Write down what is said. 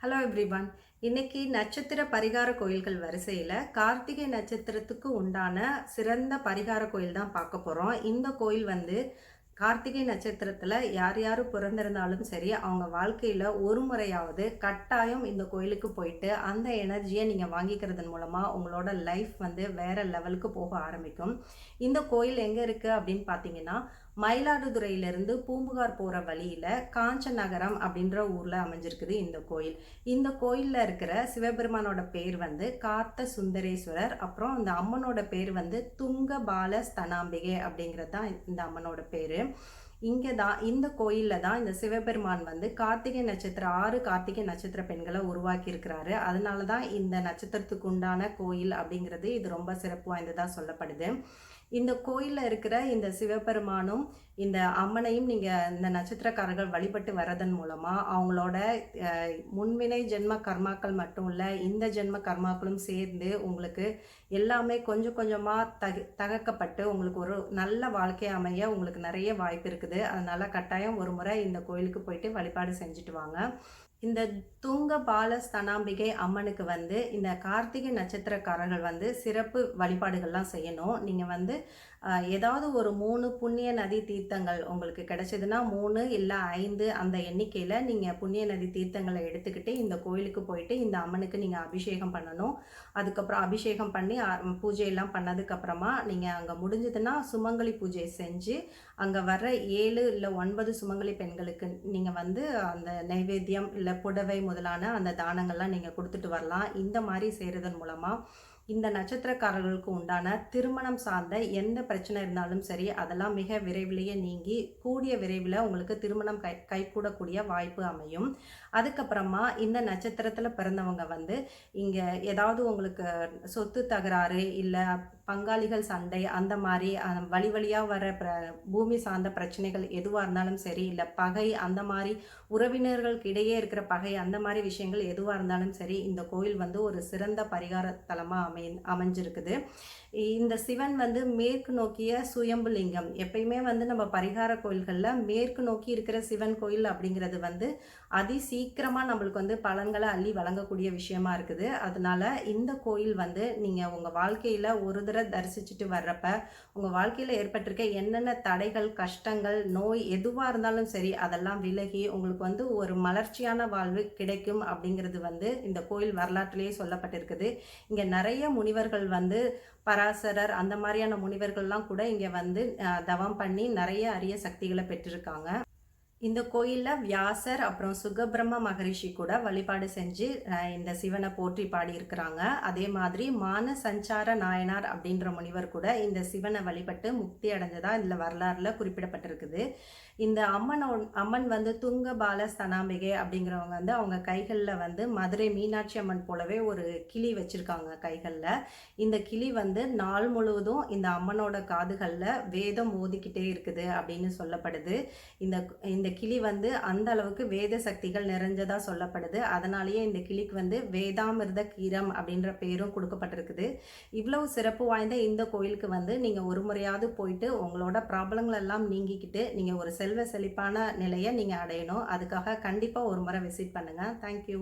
Hello everyone இன்னைக்கு நட்சத்திர பரிகார கோயில்கள் வரிசையில் கார்த்திகை நட்சத்திரத்துக்கு உண்டான சிறந்த பரிகார கோயில் தான் பார்க்க போகிறோம் இந்த கோயில் வந்து கார்த்திகை நட்சத்திரத்தில் யார் யார் பிறந்திருந்தாலும் சரி அவங்க வாழ்க்கையில் ஒரு முறையாவது கட்டாயம் இந்த கோயிலுக்கு போயிட்டு அந்த எனர்ஜியை நீங்கள் வாங்கிக்கிறதன் மூலமாக உங்களோட லைஃப் வந்து வேறு லெவலுக்கு போக ஆரம்பிக்கும். இந்த கோயில் எங்கே இருக்குது அப்படின்னு பார்த்தீங்கன்னா மயிலாடுதுறையிலிருந்து பூம்புகார் போகிற வழியில் காஞ்ச நகரம் அப்படின்ற ஊரில் அமைஞ்சிருக்குது இந்த கோயில். இந்த கோயிலில் இருக்கிற சிவபெருமானோட பேர் வந்து கார்த்த சுந்தரேஸ்வரர். அப்புறம் அந்த அம்மனோட பேர் வந்து துங்க பால ஸ்தனாம்பிகை அப்படிங்கிறது தான் இந்த அம்மனோட பேர். இங்கே தான் இந்த கோயிலில் தான் இந்த சிவபெருமான் வந்து கார்த்திகை நட்சத்திரம் ஆறு கார்த்திகை நட்சத்திர பெண்களை உருவாக்கி இருக்கிறாரு அதனால தான் இந்த நட்சத்திரத்துக்கு உண்டான கோயில் அப்படிங்கிறது இது ரொம்ப சிறப்பு வாய்ந்ததாக சொல்லப்படுது. இந்த கோயிலில் இருக்கிற இந்த சிவபெருமானும் இந்த அம்மனையும் நீங்கள் இந்த நட்சத்திரக்காரர்கள் வழிபட்டு வரதன் மூலமாக அவங்களோட முன்வினை ஜென்ம கர்மாக்கள் மட்டும் இல்லை இந்த ஜென்ம கர்மாக்களும் சேர்ந்து உங்களுக்கு எல்லாமே கொஞ்சம் கொஞ்சமாக தக தகக்கப்பட்டு உங்களுக்கு ஒரு நல்ல வாழ்க்கை அமைய உங்களுக்கு நிறைய வாய்ப்பு இருக்குது. அதனால் கட்டாயம் ஒரு முறை இந்த கோயிலுக்கு போயிட்டு வழிபாடு செஞ்சுட்டு வாங்க. இந்த துங்க பால ஸ்தனாம்பிகை அம்மனுக்கு வந்து இந்த கார்த்திகை நட்சத்திரக்காரர்கள் வந்து சிறப்பு வழிபாடுகள்லாம் செய்யணும். நீங்கள் வந்து ஏதாவது ஒரு மூணு புண்ணிய நதி தீர்த்தங்கள் உங்களுக்கு கிடைச்சதுன்னா மூணு இல்லை ஐந்து அந்த எண்ணிக்கையில் நீங்கள் புண்ணிய நதி தீர்த்தங்களை எடுத்துக்கிட்டு இந்த கோயிலுக்கு போயிட்டு இந்த அம்மனுக்கு நீங்கள் அபிஷேகம் பண்ணணும். அதுக்கப்புறம் அபிஷேகம் பண்ணி பூஜையெல்லாம் பண்ணதுக்கப்புறமா நீங்கள் அங்கே முடிஞ்சதுன்னா சுமங்கலி பூஜை செஞ்சு அங்கே வர்ற ஏழு இல்லை ஒன்பது சுமங்கலி பெண்களுக்கு நீங்கள் வந்து அந்த நைவேத்தியம் இல்லை புடவை முதலான அந்த தானங்கள்லாம் நீங்கள் கொடுத்துட்டு வரலாம். இந்த மாதிரி செய்கிறதன் மூலமாக இந்த நட்சத்திரக்காரர்களுக்கு உண்டான திருமணம் சார்ந்த எந்த பிரச்சனை இருந்தாலும் சரி அதெல்லாம் மிக விரைவிலேயே நீங்கி கூடிய விரைவில் உங்களுக்கு திருமணம் கை கைகூடக்கூடிய வாய்ப்பு அமையும். அதுக்கப்புறமா இந்த நட்சத்திரத்தில் பிறந்தவங்க வந்து இங்கே ஏதாவது உங்களுக்கு சொத்து தகராறு இல்லை பங்காளிகள் சண்டை அந்த மாதிரி வழி வழியாக வர பிர பூமி சார்ந்த பிரச்சனைகள் எதுவாக இருந்தாலும் சரி இல்லை பகை அந்த மாதிரி உறவினர்களுக்கு இடையே இருக்கிற பகை அந்த மாதிரி விஷயங்கள் எதுவாக இருந்தாலும் சரி இந்த கோயில் வந்து ஒரு சிறந்த பரிகார தலமாக அமை அமைஞ்சிருக்குது. இந்த சிவன் வந்து மேற்கு நோக்கிய சுயம்பு லிங்கம் எப்பயுமே வந்து நம்ம பரிகார கோயில்களில் மேற்கு நோக்கி இருக்கிற சிவன் கோயில் அப்படிங்கிறது வந்து அதி சீக்கிரமாக நம்மளுக்கு வந்து பலன்களை அள்ளி வழங்கக்கூடிய விஷயமா இருக்குது. அதனால இந்த கோயில் வந்து நீங்கள் உங்கள் வாழ்க்கையில் ஒரு தடவை தரிசிச்சுட்டு வர்றப்ப உங்கள் வாழ்க்கையில் ஏற்பட்டிருக்க என்னென்ன தடைகள் கஷ்டங்கள் நோய் எதுவாக இருந்தாலும் சரி அதெல்லாம் விலகி உங்களுக்கு வந்து ஒரு மலர்ச்சியான வாழ்வு கிடைக்கும் அப்படிங்கிறது வந்து இந்த கோயில் வரலாற்றிலேயே சொல்லப்பட்டிருக்குது. இங்கே நிறைய முனிவர்கள் வந்து பராசரர் அந்த மாதிரியான முனிவர்கள்லாம் கூட இங்கே வந்து தவம் பண்ணி நிறைய அரிய சக்திகளை பெற்றிருக்காங்க. இந்த கோயிலில் வியாசர் அப்புறம் சுகபிரம்ம மகரிஷி கூட வழிபாடு செஞ்சு இந்த சிவனை போற்றி பாடியிருக்கிறாங்க. அதே மாதிரி மான சஞ்சார நாயனார் அப்படின்ற முனிவர் கூட இந்த சிவனை வழிபட்டு முக்தி அடைஞ்சதா இதில் வரலாறுல குறிப்பிடப்பட்டிருக்குது. இந்த அம்மனோ அம்மன் வந்து துங்க பால ஸ்தனாம்பிகை அப்படிங்கிறவங்க வந்து அவங்க கைகளில் வந்து மதுரை மீனாட்சி அம்மன் போலவே ஒரு கிளி வச்சுருக்காங்க கைகளில். இந்த கிளி வந்து நாள் முழுவதும் இந்த அம்மனோட காதுகளில் வேதம் ஓதிக்கிட்டே இருக்குது அப்படின்னு சொல்லப்படுது. இந்த இந்த கிளி வந்து அந்த அளவுக்கு வேத சக்திகள் நிறைஞ்சதாக சொல்லப்படுது. அதனாலேயே இந்த கிளிக்கு வந்து வேதாமிர்த கீரம் அப்படின்ற பேரும் கொடுக்கப்பட்டிருக்குது. இவ்வளவு சிறப்பு வாய்ந்த இந்த கோயிலுக்கு வந்து நீங்கள் ஒரு முறையாவது போயிட்டு உங்களோட ப்ராப்ளங்கள் எல்லாம் நீங்கிக்கிட்டு நீங்கள் ஒரு செல்வ செழிப்பான நிலையை நீங்கள் அடையணும். அதுக்காக கண்டிப்பாக ஒரு முறை விசிட் பண்ணுங்கள் தேங்க்யூ